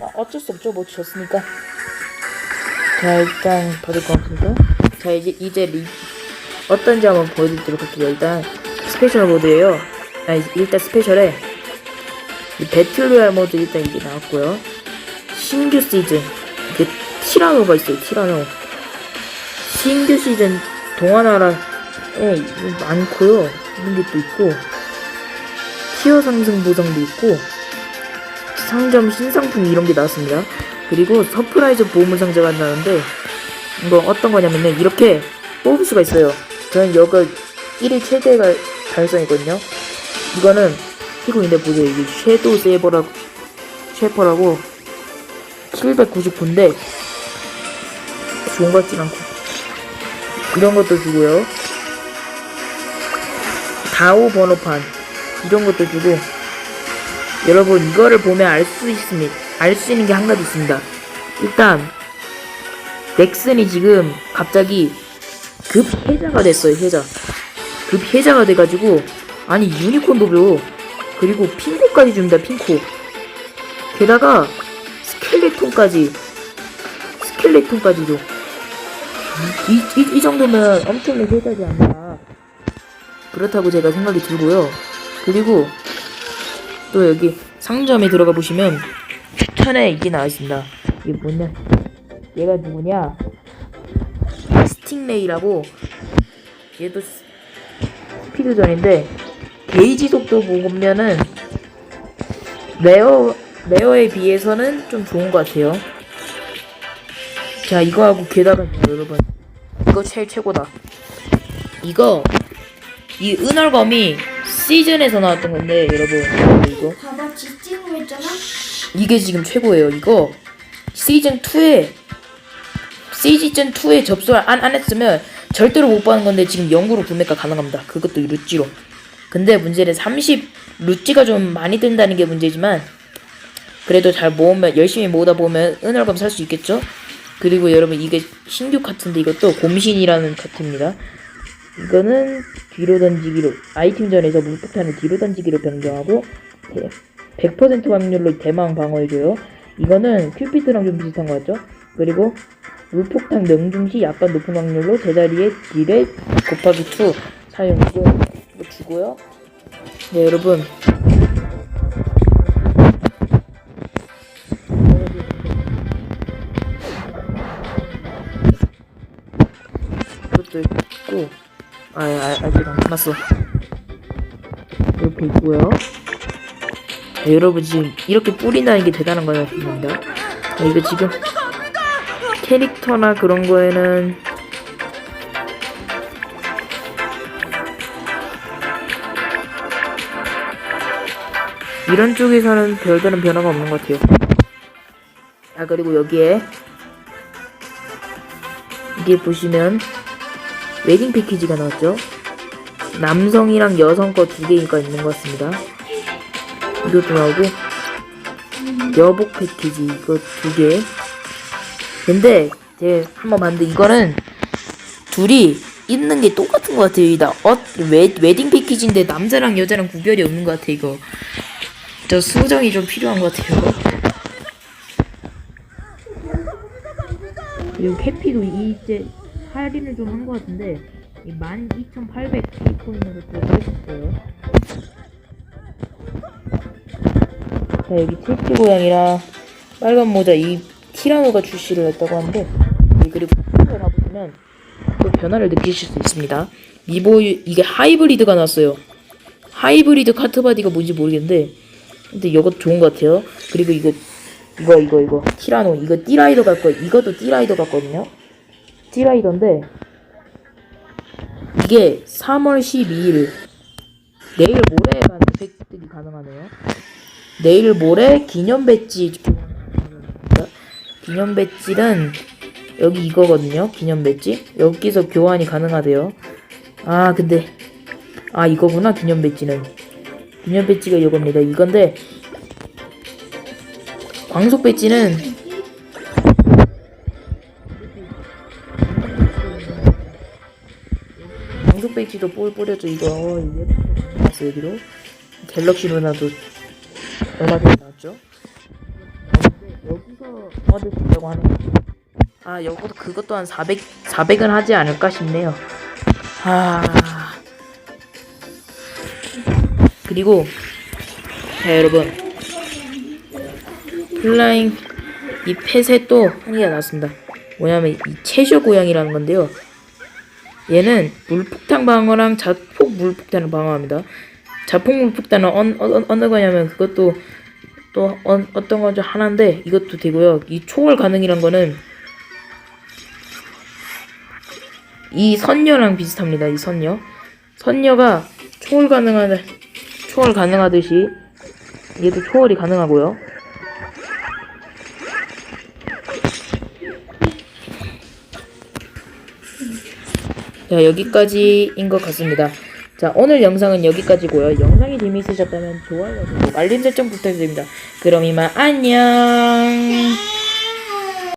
어, 어쩔 수 없죠. 뭐 졌으니까. 자, 일단 받을 것 같습니다. 자, 이제, 이제 리, 어떤지 한번 보여드리도록 할게요. 일단, 스페셜 모드예요 아, 이- 일단 스페셜에, 이 배틀로얄 모드 일단 이게 나왔고요. 신규 시즌. 그, 티라노가 있어요, 티라노. 신규 시즌 동화나라에 많고요. 이런 게 또 있고, 티어 상승 보상도 있고, 상점 신상품 이런 게 나왔습니다. 그리고 서프라이즈 보물 상자가 나오는데 이거 어떤 거냐면은 이렇게 뽑을 수가 있어요. 저는 여기 1일 최대가 달성이거든요. 이거는 피고인데 보세요. 이게 섀도우 세이버라고 쉐퍼라고 799인데 좋은 것 같진 않고 이런 것도 주고요. 다오 번호판 이런 것도 주고 여러분 이거를 보면 알 수 있습니다. 알 수 있는 게 한 가지 있습니다. 일단 넥슨이 지금 갑자기 급 해자가 됐어요. 해자. 급 해자가 돼가지고 아니 유니콘도 줘. 그리고 핑코까지 줍니다. 핑코. 게다가 스켈레톤까지 스켈레톤까지 줘. 이, 이, 이 정도면 엄청난 해자지 않나. 그렇다고 제가 생각이 들고요. 그리고 또 여기 상점에 들어가 보시면 추천에 이게 나와 있습니다. 이게 뭐냐? 얘가 누구냐? 스팅레이라고 얘도 스- 스피드전인데 게이지 속도 보면은 레어 레어에 비해서는 좀 좋은 것 같아요. 자 이거 하고 게다가 여러분 이거 제일 최고다. 이거 이 은얼검이 시즌에서 나왔던 건데 여러분 이거 봐봐 지찍고 있잖아. 이게 지금 최고예요. 이거 시즌 2에 시즌 2에 접수를 안, 안 했으면 절대로 못 받는 건데 지금 영구로 구매가 가능합니다. 그것도 루찌로. 근데 문제는 30 루찌가 좀 많이 든다는 게 문제지만 그래도 잘 모으면 열심히 모으다 보면 은월검 살 수 있겠죠? 그리고 여러분 이게 신규 카트인데 이것도 곰신이라는 카트입니다. 이거는 뒤로 던지기로 아이템전에서 물폭탄을 뒤로 던지기로 변경하고 100% 확률로 대망 방어해줘요. 이거는 큐피트랑 좀 비슷한 것 같죠? 그리고 물폭탄 명중 시 약간 높은 확률로 제자리에 딜에 곱하기 2 사용이고 이거 주고요. 네 여러분 이것도 있고 아, 아 아직 안 끝났어. 이렇게 있고요. 네, 여러분 지금 이렇게 뿌린다는 게 대단한 거였습니다. 네, 이거 지금 캐릭터나 그런 거에는 이런 쪽에서는 별다른 변화가 없는 것 같아요. 아 그리고 여기에 이게 보시면 웨딩 패키지가 나왔죠. 남성이랑 여성 거 두 개가 있는 것 같습니다. 이것도 나오고 여복 패키지 이거 두 개. 근데 제 한번 봤는데 이거는 둘이 있는 게 똑같은 것 같아요. 이다 어 웨, 웨딩 패키지인데 남자랑 여자랑 구별이 없는 것 같아 이거. 저 수정이 좀 필요한 것 같아요. 그리고 캐피도 이제 할인을 좀 한 것 같은데 12,800 K코인으로 또 해줬어요. 자 여기 채피 고양이랑 빨간 모자 이 티라노가 출시를 했다고 하는데 네, 그리고 에 가보시면 또 변화를 느끼실 수 있습니다. 이보 이게 하이브리드가 나왔어요. 하이브리드 카트바디가 뭔지 모르겠는데 근데 이것도 좋은 것 같아요. 그리고 이거 이거 이거 이거 티라노 이거 띠라이더 갈 거예요. 이것도 띠라이더 같거든요. 띠라이더인데 이게 3월 12일 내일 모레가 획득이 가능하네요. 내일 모레 기념 배지 기념 배지는 여기 이거거든요. 기념 배지 여기서 교환이 가능하대요. 아 근데 아 이거구나 기념 배지는 기념 배지가 이겁니다. 이건데 광속 배지는 배지도 볼 뿌려줘 이거 어, 이게 나왔어 여기로 갤럭시 루나도 얼마 전에 나왔죠. 여기서 있다고 하네요. 아, 여기도 그것 또한 400, 400은 하지 않을까 싶네요. 아. 그리고, 자, 여러분. 플라잉, 이 펫에 또 한개가 나왔습니다. 뭐냐면, 이 채쇼 고양이라는 건데요. 얘는 물폭탄 방어랑 자폭 물폭탄을 방어합니다. 자폭 물폭탄은 어, 어, 어느 거냐면 그것도 또 어, 어떤 거죠 하나인데 이것도 되고요. 이 초월 가능이란 거는 이 선녀랑 비슷합니다. 이 선녀 선녀가 초월 가능하다 초월 가능하듯이 얘도 초월이 가능하고요. 자 여기까지인 것 같습니다. 자 오늘 영상은 여기까지고요. 영상이 재미있으셨다면 좋아요, 알림 설정 부탁드립니다. 그럼 이만 안녕.